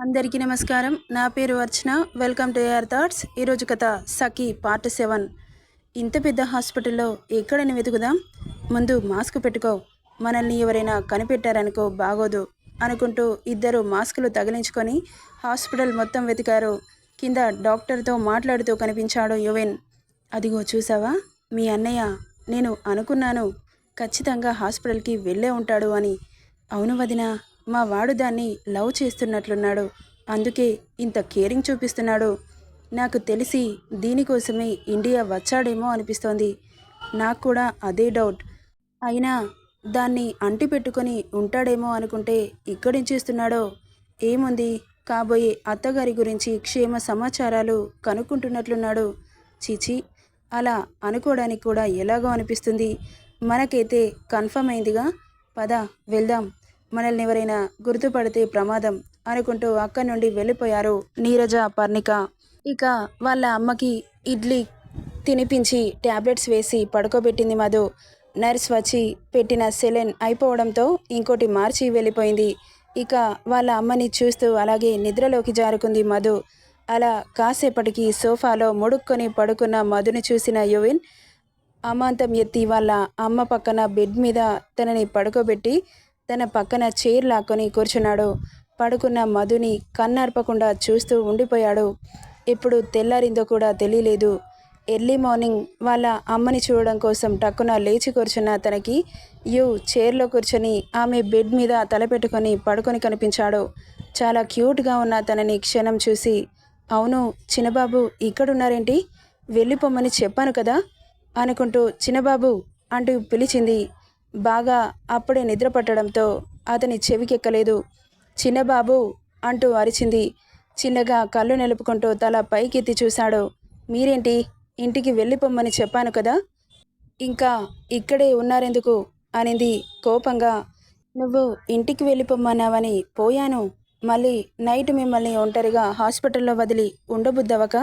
అందరికీ నమస్కారం. నా పేరు Archana. Welcome to AR thoughts. ఈరోజు కథ సఖీ పార్ట్ సెవెన్. ఇంత పెద్ద హాస్పిటల్లో ఎక్కడని వెతుకుదాం? ముందు మాస్క్ పెట్టుకో. మనల్ని ఎవరైనా కనిపెట్టారనుకో బాగోదు అనుకుంటూ ఇద్దరు మాస్కులు తగిలించుకొని హాస్పిటల్ మొత్తం వెతికారు. కింద డాక్టర్తో మాట్లాడుతూ కనిపించాడు యువెన్. అదిగో చూసావా? మీ అన్నయ్య. నేను అనుకున్నాను ఖచ్చితంగా హాస్పిటల్కి వెళ్ళే ఉంటాడు అని. అవును వదినా. మా వాడు దాన్ని లవ్ చేస్తున్నట్లున్నాడు. అందుకే ఇంత కేరింగ్ చూపిస్తున్నాడు. నాకు తెలిసి దీనికోసమే ఇండియా వచ్చాడేమో అనిపిస్తోంది. నాకు కూడా అదే డౌట్. అయినా దాన్ని అంటి పెట్టుకొని ఉంటాడేమో అనుకుంటే ఇక్కడేం చేస్తున్నాడో? ఏముంది? కాబోయే అత్తగారి గురించి క్షేమ సమాచారాలు కనుక్కుంటున్నట్లున్నాడు. చీచి అలా అనుకోవడానికి కూడా ఎలాగో అనిపిస్తుంది. మనకైతే కన్ఫర్మ్ అయిందిగా. పద వెళ్దాం. మనల్ని ఎవరైనా గుర్తుపడితే ప్రమాదం అనుకుంటూ అక్కడి నుండి వెళ్ళిపోయారు నీరజ పర్ణిక. ఇక వాళ్ళ అమ్మకి ఇడ్లీ తినిపించి ట్యాబ్లెట్స్ వేసి పడుకోబెట్టింది మధు. నర్స్ వచ్చి పెట్టిన సెలెన్ అయిపోవడంతో ఇంకోటి మార్చి వెళ్ళిపోయింది. ఇక వాళ్ళ అమ్మని చూస్తూ అలాగే నిద్రలోకి జారుకుంది మధు. అలా కాసేపటికి సోఫాలో ముడుక్కొని పడుకున్న మధుని చూసిన యువిన్ అమాంతం ఎత్తి వాళ్ళ అమ్మ పక్కన బెడ్ మీద తనని పడుకోబెట్టి తన పక్కన చైర్ లాక్కొని కూర్చున్నాడు. పడుకున్న మధుని కన్నార్పకుండా చూస్తూ ఉండిపోయాడు. ఇప్పుడు తెల్లారిందో కూడా తెలియలేదు. ఎర్లీ మార్నింగ్ వాళ్ళ అమ్మని చూడడం కోసం టక్కున లేచి కూర్చున్న తనకి యు చైర్లో కూర్చొని ఆమె బెడ్ మీద తలపెట్టుకొని పడుకొని కనిపించాడు. చాలా క్యూట్గా ఉన్న తనని క్షణం చూసి అవును చిన్నబాబు ఇక్కడున్నారేంటి? వెళ్ళిపోమని చెప్పాను కదా అనుకుంటూ చిన్నబాబు అంటూ పిలిచింది. బాగా అప్పుడే నిద్ర పట్టడంతో అతని చెవికెక్కలేదు. చిన్నబాబు అంటూ అరిచింది. చిన్నగా కళ్ళు నిలుపుకుంటూ తల పైకెత్తి చూశాడు. మీరేంటి? ఇంటికి వెళ్ళిపోమ్మని చెప్పాను కదా? ఇంకా ఇక్కడే ఉన్నారెందుకు? అనింది కోపంగా. నువ్వు ఇంటికి వెళ్ళిపోమ్మన్నావని పోయాను. మళ్ళీ నైట్ మిమ్మల్ని ఒంటరిగా హాస్పిటల్లో వదిలి ఉండబుద్దవక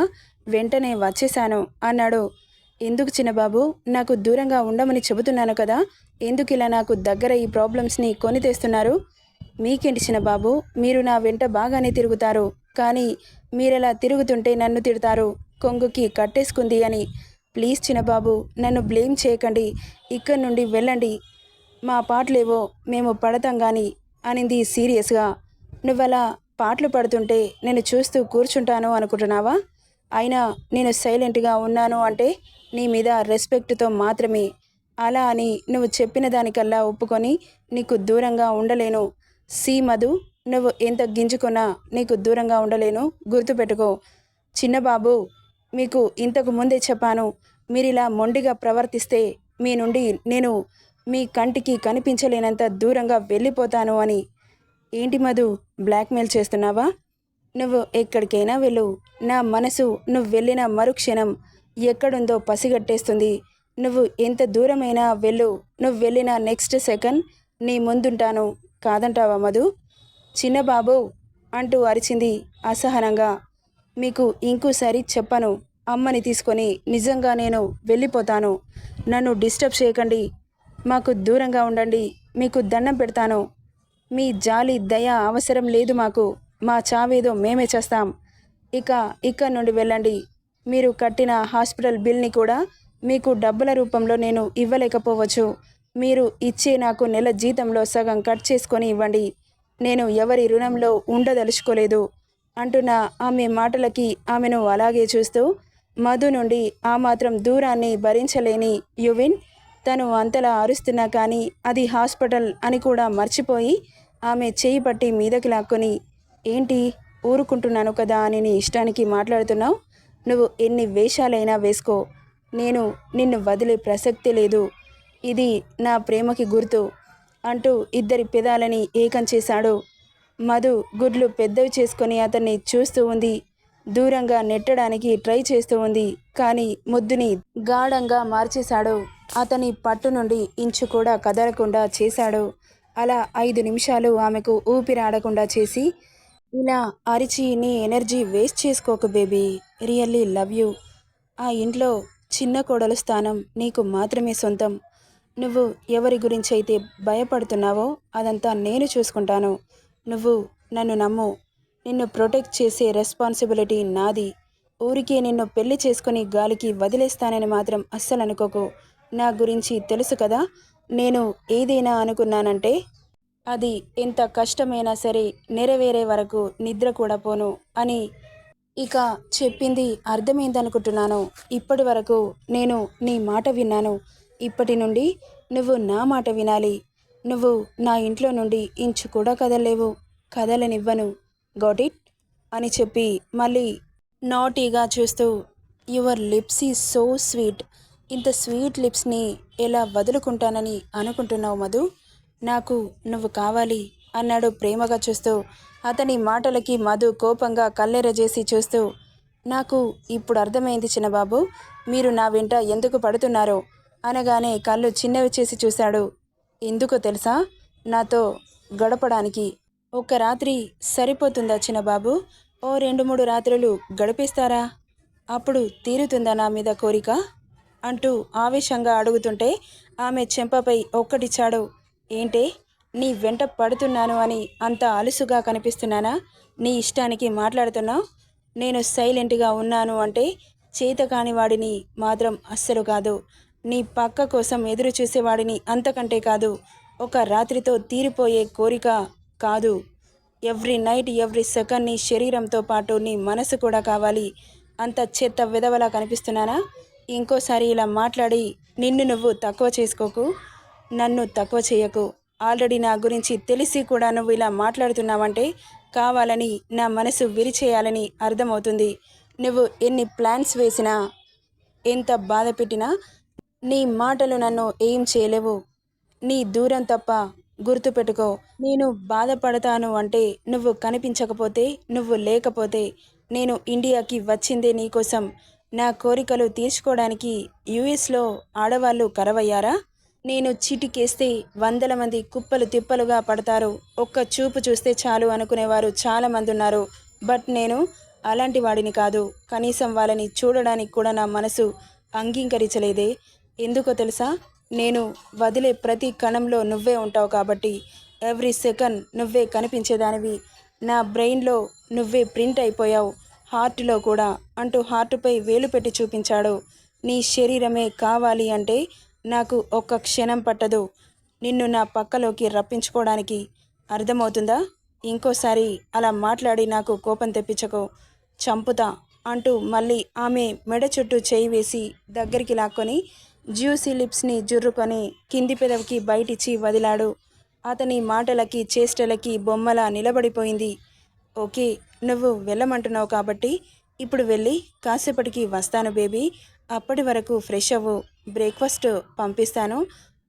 వెంటనే వచ్చేశాను అన్నాడు. ఎందుకు చిన్నబాబు? నాకు దూరంగా ఉండమని చెబుతున్నాను కదా. ఎందుకు ఇలా నాకు దగ్గర ఈ ప్రాబ్లమ్స్ని కొని తెస్తున్నారు? మీకేంటి చిన్నబాబు? మీరు నా వెంట బాగానే తిరుగుతారు. కానీ మీరెలా తిరుగుతుంటే నన్ను తిడతారు. కొంగుకి కట్టేసుకుంది అని. ప్లీజ్ చిన్నబాబు నన్ను బ్లేమ్ చేయకండి. ఇక్కడి నుండి వెళ్ళండి. మా పాటలేవో మేము పడతాం కానీ అనింది సీరియస్గా నువ్వలా పాటలు పడుతుంటే నేను చూస్తూ కూర్చుంటాను అనుకుంటున్నావా? అయినా నేను సైలెంట్గా ఉన్నాను అంటే నీ మీద రెస్పెక్ట్తో మాత్రమే. అలా అని నువ్వు చెప్పిన దానికల్లా ఒప్పుకొని నీకు దూరంగా ఉండలేను. సి మధు నువ్వు ఎంత గింజుకున్నా నీకు దూరంగా ఉండలేను. గుర్తుపెట్టుకో. చిన్నబాబు మీకు ఇంతకు ముందే చెప్పాను. మీరు ఇలా మొండిగా ప్రవర్తిస్తే మీ నుండి నేను మీ కంటికి కనిపించలేనంత దూరంగా వెళ్ళిపోతాను అని. ఏంటి మధు బ్లాక్మెయిల్ చేస్తున్నావా? నువ్వు ఎక్కడికైనా వెళ్ళు. నా మనసు నువ్వు వెళ్ళిన మరుక్షణం ఎక్కడుందో పసిగట్టేస్తుంది. నువ్వు ఎంత దూరమైనా వెళ్ళు. నువ్వు వెళ్ళిన నెక్స్ట్ సెకండ్ నీ ముందుంటాను. కాదంటావా మధు? చిన్నబాబు అంటూ అరిచింది అసహనంగా. మీకు ఇంకోసారి చెప్పను. అమ్మని తీసుకొని నిజంగా నేను వెళ్ళిపోతాను. నన్ను డిస్టర్బ్ చేయకండి. మాకు దూరంగా ఉండండి. మీకు దండం పెడతాను. మీ జాలి దయ అవసరం లేదు మాకు. మా చావేదో మేమే చేస్తాం. ఇక ఇక్కడ నుండి వెళ్ళండి. మీరు కట్టిన హాస్పిటల్ బిల్ని కూడా మీకు డబ్బుల రూపంలో నేను ఇవ్వలేకపోవచ్చు. మీరు ఇచ్చే నాకు నెల జీతంలో సగం కట్ చేసుకొని ఇవ్వండి. నేను ఎవరి రుణంలో ఉండదలుచుకోలేదు. అంటున్న ఆమె మాటలకి ఆమెను అలాగే చూస్తూ మధు నుండి ఆ మాత్రం దూరాన్ని భరించలేని యువిన్ తను అంతలా అరుస్తున్నా కానీ అది హాస్పిటల్ అని కూడా మర్చిపోయి ఆమె చేయి పట్టి మీదకి లాక్కొని ఏంటి? ఊరుకుంటున్నాను కదా అని నీ ఇష్టానికి మాట్లాడుతున్నావు? నువ్వు ఎన్ని వేషాలైనా వేసుకో. నేను నిన్ను వదిలే ప్రసక్తి లేదు. ఇది నా ప్రేమకి గుర్తు అంటూ ఇద్దరి పెదాలని ఏకం చేశాడు. మధు గుడ్లు పెద్దవి చేసుకొని అతన్ని చూస్తూ ఉంది. దూరంగా నెట్టడానికి ట్రై చేస్తూ ఉంది. కానీ ముద్దుని గాఢంగా మార్చేశాడు. అతని పట్టు నుండి ఇంచు కూడా కదలకుండా చేశాడు. అలా ఐదు నిమిషాలు ఆమెకు ఊపిరాడకుండా చేసి ఇలా అరిచి నీ ఎనర్జీ వేస్ట్ చేసుకోకు బేబీ. Really love you. ఆ ఇంట్లో చిన్న కోడలు స్థానం నీకు మాత్రమే సొంతం. నువ్వు ఎవరి గురించి అయితే భయపడుతున్నావో అదంతా నేను చూసుకుంటాను. నువ్వు నన్ను నమ్ము. నిన్ను ప్రొటెక్ట్ చేసే రెస్పాన్సిబిలిటీ నాది. ఊరికే నిన్ను పెళ్ళి చేసుకుని గాలికి వదిలేస్తానని మాత్రం అస్సలు అనుకోకు నా గురించి తెలుసు కదా? నేను ఏదైనా అనుకున్నానంటే అది ఎంత కష్టమైనా సరే నెరవేరే వరకు నిద్ర కూడా పోను అని ఇక చెప్పింది అర్థమైందనుకుంటున్నాను. ఇప్పటి వరకు నేను నీ మాట విన్నాను. ఇప్పటి నుండి నువ్వు నా మాట వినాలి. నువ్వు నా ఇంట్లో నుండి ఇంచు కూడా కదలలేవు. కదలనివ్వను. Got it? అని చెప్పి మళ్ళీ నాటీగా చూస్తూ యువర్ లిప్స్ ఈ సో స్వీట్. ఇంత స్వీట్ లిప్స్ని ఎలా వదులుకుంటానని అనుకుంటున్నావు మధు? నాకు నువ్వు కావాలి అన్నాడు ప్రేమగా చూస్తూ. అతని మాటలకి మధు కోపంగా కల్లెరజేసి చూస్తూ నాకు ఇప్పుడు అర్థమైంది చిన్నబాబు మీరు నా వెంట ఎందుకు పడుతున్నారో అనగానే కళ్ళు చిన్నవి చేసి చూశాడు. ఎందుకో తెలుసా? నాతో గడపడానికి ఒక రాత్రి సరిపోతుందా చిన్నబాబు? ఓ రెండు మూడు రాత్రులు గడిపిస్తారా? అప్పుడు తీరుతుందా నా మీద కోరిక? అంటూ ఆవేశంగా అడుగుతుంటే ఆమె చెంపపై ఒక్కటిచ్చాడు ఏంటి? నీ వెంట పడుతున్నాను అని అంత అలుసుగా కనిపిస్తున్నానా? నీ ఇష్టానికి మాట్లాడుతున్నావు? నేను సైలెంట్గా ఉన్నాను అంటే చేత కాని వాడిని మాత్రం అస్సలు కాదు. నీ పక్క కోసం ఎదురు చూసేవాడిని అంతకంటే కాదు. ఒక రాత్రితో తీరిపోయే కోరిక కాదు. ఎవ్రీ నైట్ ఎవ్రీ సెకండ్ నీ శరీరంతో పాటు నీ మనసు కూడా కావాలి. అంత చెత్త విధవలా కనిపిస్తున్నానా? ఇంకోసారి ఇలా మాట్లాడి నిన్ను నువ్వు తక్కువ చేసుకోకు. నన్ను తక్కువ చేయకు. ఆల్రెడీ నా గురించి తెలిసి కూడా నువ్వు ఇలా మాట్లాడుతున్నావంటే కావాలని నా మనసు విరిచేయాలని అర్థమవుతుంది. నువ్వు ఎన్ని ప్లాన్స్ వేసినా ఎంత బాధ పెట్టినా నీ మాటలు నన్ను ఏం చేయలేవు. నీ దూరం తప్ప గుర్తుపెట్టుకో నేను బాధపడతాను అంటే నువ్వు కనిపించకపోతే నువ్వు లేకపోతే నేను ఇండియాకి వచ్చిందే నీకోసం. నా కోరికలు తీర్చుకోవడానికి యుఎస్లో ఆడవాళ్ళు కరవయ్యారా? నేను చిటికేస్తే వందల మంది కుప్పలు తిప్పలుగా పడతారు. ఒక్క చూపు చూస్తే చాలు అనుకునేవారు చాలామంది ఉన్నారు. బట్ నేను అలాంటి వాడిని కాదు. కనీసం వాళ్ళని చూడడానికి కూడా నా మనసు అంగీకరించలేదే. ఎందుకో తెలుసా? నేను వదిలే ప్రతి కణంలో నువ్వే ఉంటావు కాబట్టి ఎవ్రీ సెకండ్ నువ్వే కనిపించేదానివి. నా బ్రెయిన్లో నువ్వే ప్రింట్ అయిపోయావు. హార్ట్లో కూడా అంటూ హార్ట్పై వేలు పెట్టి చూపించాడు. నీ శరీరమే కావాలి అంటే నాకు ఒక్క క్షణం పట్టదు. నిన్ను నా పక్కలోకి రప్పించుకోవడానికి అర్థమవుతుందా? ఇంకోసారి అలా మాట్లాడి నాకు కోపం తెప్పించకు. చంపుతా అంటూ మళ్ళీ ఆమె మెడ చుట్టూ చేయి వేసి దగ్గరికి లాక్కొని జ్యూసీ లిప్స్ని జుర్రుకొని కింది పెదవికి బయటిచ్చి వదిలాడు. అతని మాటలకి చేష్టలకి బొమ్మలా నిలబడిపోయింది. ఓకే నువ్వు వెళ్ళమంటున్నావు కాబట్టి ఇప్పుడు వెళ్ళి కాసేపటికి వస్తాను బేబీ. అప్పటి వరకు ఫ్రెష్ అవ్వు బ్రేక్ఫాస్ట్ పంపిస్తాను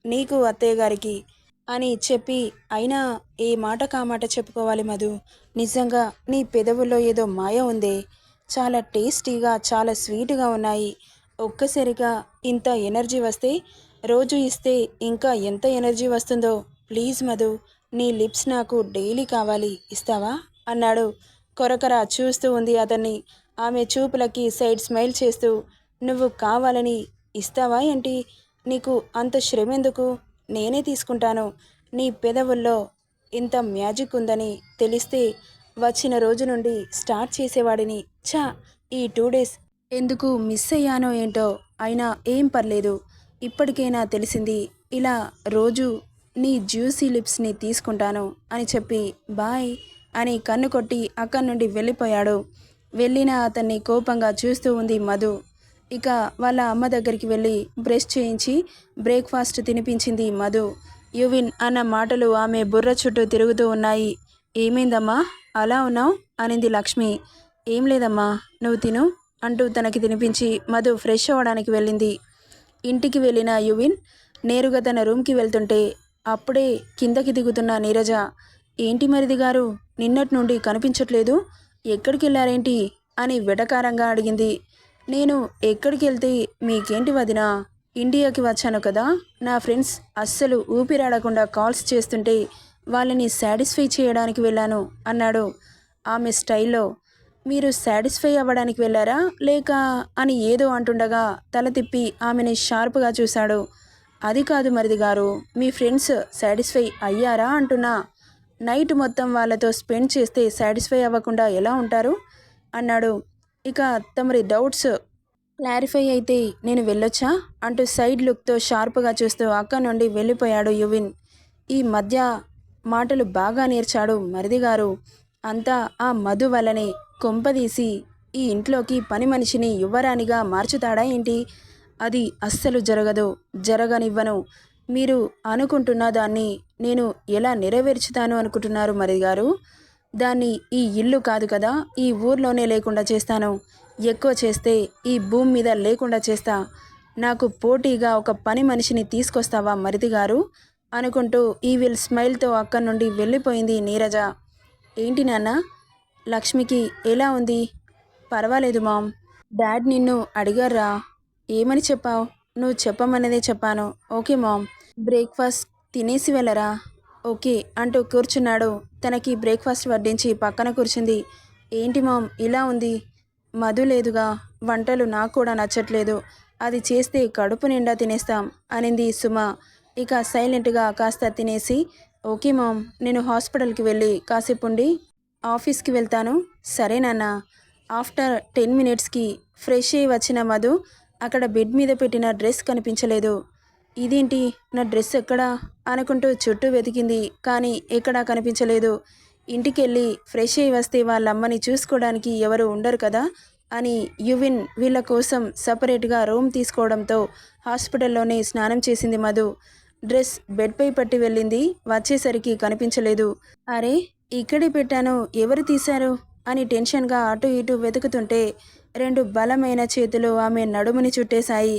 నీకు అత్తయ్య గారికి అని చెప్పి అయినా ఏ మాట కామాట చెప్పుకోవాలి మధు? నిజంగా నీ పెదవుల్లో ఏదో మాయ ఉందే. చాలా టేస్టీగా చాలా స్వీట్గా ఉన్నాయి. ఒక్కసారిగా ఇంత ఎనర్జీ వస్తే రోజు ఇస్తే ఇంకా ఎంత ఎనర్జీ వస్తుందో. ప్లీజ్ మధు నీ లిప్స్ నాకు డైలీ కావాలి ఇస్తావా? అన్నాడు. కొరకర చూస్తూ ఉంది అతన్ని. ఆమె చూపులకి సైడ్ స్మైల్ చేస్తూ నువ్వు కావాలని ఇస్తావా ఏంటి? నీకు అంత శ్రమ ఎందుకు నేనే తీసుకుంటాను. నీ పెదవుల్లో ఇంత మ్యాజిక్ ఉందని తెలిస్తే వచ్చిన రోజు నుండి స్టార్ట్ చేసేవాడిని. ఛా! ఈ టూ డేస్ ఎందుకు మిస్ అయ్యానో ఏంటో అయినా ఏం పర్లేదు. ఇప్పటికైనా తెలిసింది ఇలా రోజు నీ జ్యూసీ లిప్స్ని తీసుకుంటాను అని చెప్పి బాయ్ అని కన్ను కొట్టి అక్కడి నుండి వెళ్ళిపోయాడు. వెళ్ళిన అతన్ని కోపంగా చూస్తూ ఉంది మధు. ఇక వాళ్ళ అమ్మ దగ్గరికి వెళ్ళి బ్రష్ చేయించి బ్రేక్ఫాస్ట్ తినిపించింది మధు. యువిన్ అన్న మాటలు ఆమె బుర్ర చుట్టూ తిరుగుతూ ఉన్నాయి. ఏమైందమ్మా? అలా ఉన్నావు? అనింది లక్ష్మి. ఏం లేదమ్మా నువ్వు తిను అంటూ తనకి తినిపించి మధు ఫ్రెష్ అవ్వడానికి వెళ్ళింది. ఇంటికి వెళ్ళిన యువిన్ నేరుగా తన రూమ్కి వెళ్తుంటే అప్పుడే కిందకి దిగుతున్న నీరజ ఏంటి మరిది గారు? నిన్నటి నుండి కనిపించట్లేదు? ఎక్కడికి వెళ్ళారేంటి అని వెటకారంగా అడిగింది. నేను ఎక్కడికి వెళ్తే మీకేంటి వదినా? ఇండియాకి వచ్చాను కదా. నా ఫ్రెండ్స్ అస్సలు ఊపిరాడకుండా కాల్స్ చేస్తుంటే వాళ్ళని సాటిస్ఫై చేయడానికి వెళ్ళాను అన్నాడు ఆమె స్టైల్లో. మీరు సాటిస్ఫై అవ్వడానికి వెళ్ళారా? లేక అని ఏదో అంటుండగా తల తిప్పి ఆమెని షార్ప్గా చూశాడు. అది కాదు మరిది గారు మీ ఫ్రెండ్స్ సాటిస్ఫై అయ్యారా అంటున్నా. నైట్ మొత్తం వాళ్ళతో స్పెండ్ చేస్తే సాటిస్ఫై అవ్వకుండా ఎలా ఉంటారు? అన్నాడు. ఇక తమరి డౌట్స్ క్లారిఫై అయితే నేను వెళ్ళొచ్చా? అంటూ సైడ్ లుక్తో షార్ప్గా చూస్తూ అక్క నుండి వెళ్ళిపోయాడు యువిన్. ఈ మధ్య మాటలు బాగా నేర్చాడు మరిది గారు. అంతా ఆ మధు వలనే కొంపదీసి ఈ ఇంట్లోకి పని మనిషిని యువరానిగా మార్చుతాడా ఏంటి? అది అస్సలు జరగదు జరగనివ్వను. మీరు అనుకుంటున్న దాన్ని నేను ఎలా నెరవేర్చుతాను అనుకుంటున్నారు మరిది గారు? దాన్ని ఈ ఇల్లు కాదు కదా ఈ ఊర్లోనే లేకుండా చేస్తాను. ఎక్కువ చేస్తే ఈ భూమి మీద లేకుండా చేస్తా. నాకు పోటీగా ఒక పని మనిషిని తీసుకొస్తావా మరిది గారు? అనుకుంటూ ఈ విల్ స్మైల్తో అక్కడి నుండి వెళ్ళిపోయింది నీరజ. ఏంటి నాన్న? లక్ష్మికి ఎలా ఉంది? పర్వాలేదు మామ్. డాడ్ నిన్ను అడిగారా ఏమని చెప్పావు? నువ్వు చెప్పమన్నదే చెప్పాను. Okay ma'am. బ్రేక్ఫాస్ట్ తినేసి వెళ్ళరా? ఓకే అంటూ కూర్చున్నాడు. తనకి బ్రేక్ఫాస్ట్ వడ్డించి పక్కన కూర్చుంది. ఏంటి మామ్ ఇలా ఉంది? మధు లేదుగా వంటలు నాకు కూడా నచ్చట్లేదు. అది చేస్తే కడుపు నిండా తినేస్తాం అనింది సుమ. ఇక సైలెంట్గా కాస్త తినేసి ఓకే మామ్ నేను హాస్పిటల్కి వెళ్ళి కాసేపు ఉండి ఆఫీస్కి వెళ్తాను. సరే ఆఫ్టర్ టెన్ మినిట్స్కి ఫ్రెష్ అయ్యి వచ్చిన మధు అక్కడ బెడ్ మీద పెట్టిన డ్రెస్ కనిపించలేదు. ఇదేంటి? నా డ్రెస్ ఎక్కడా? అనుకుంటూ చుట్టూ వెతికింది కానీ ఎక్కడా కనిపించలేదు. ఇంటికెళ్ళి ఫ్రెష్ అయ్యి వస్తే వాళ్ళ అమ్మని చూసుకోవడానికి ఎవరు ఉండరు కదా? అని యువిన్ వీళ్ళ కోసం సపరేట్గా రూమ్ తీసుకోవడంతో హాస్పిటల్లోనే స్నానం చేసింది మధు. డ్రెస్ బెడ్పై పట్టి వెళ్ళింది వచ్చేసరికి కనిపించలేదు. అరే ఇక్కడే పెట్టాను ఎవరు తీశారు? అని టెన్షన్గా అటు ఇటు వెతుకుతుంటే రెండు బలమైన చేతులు ఆమె నడుముని చుట్టేశాయి.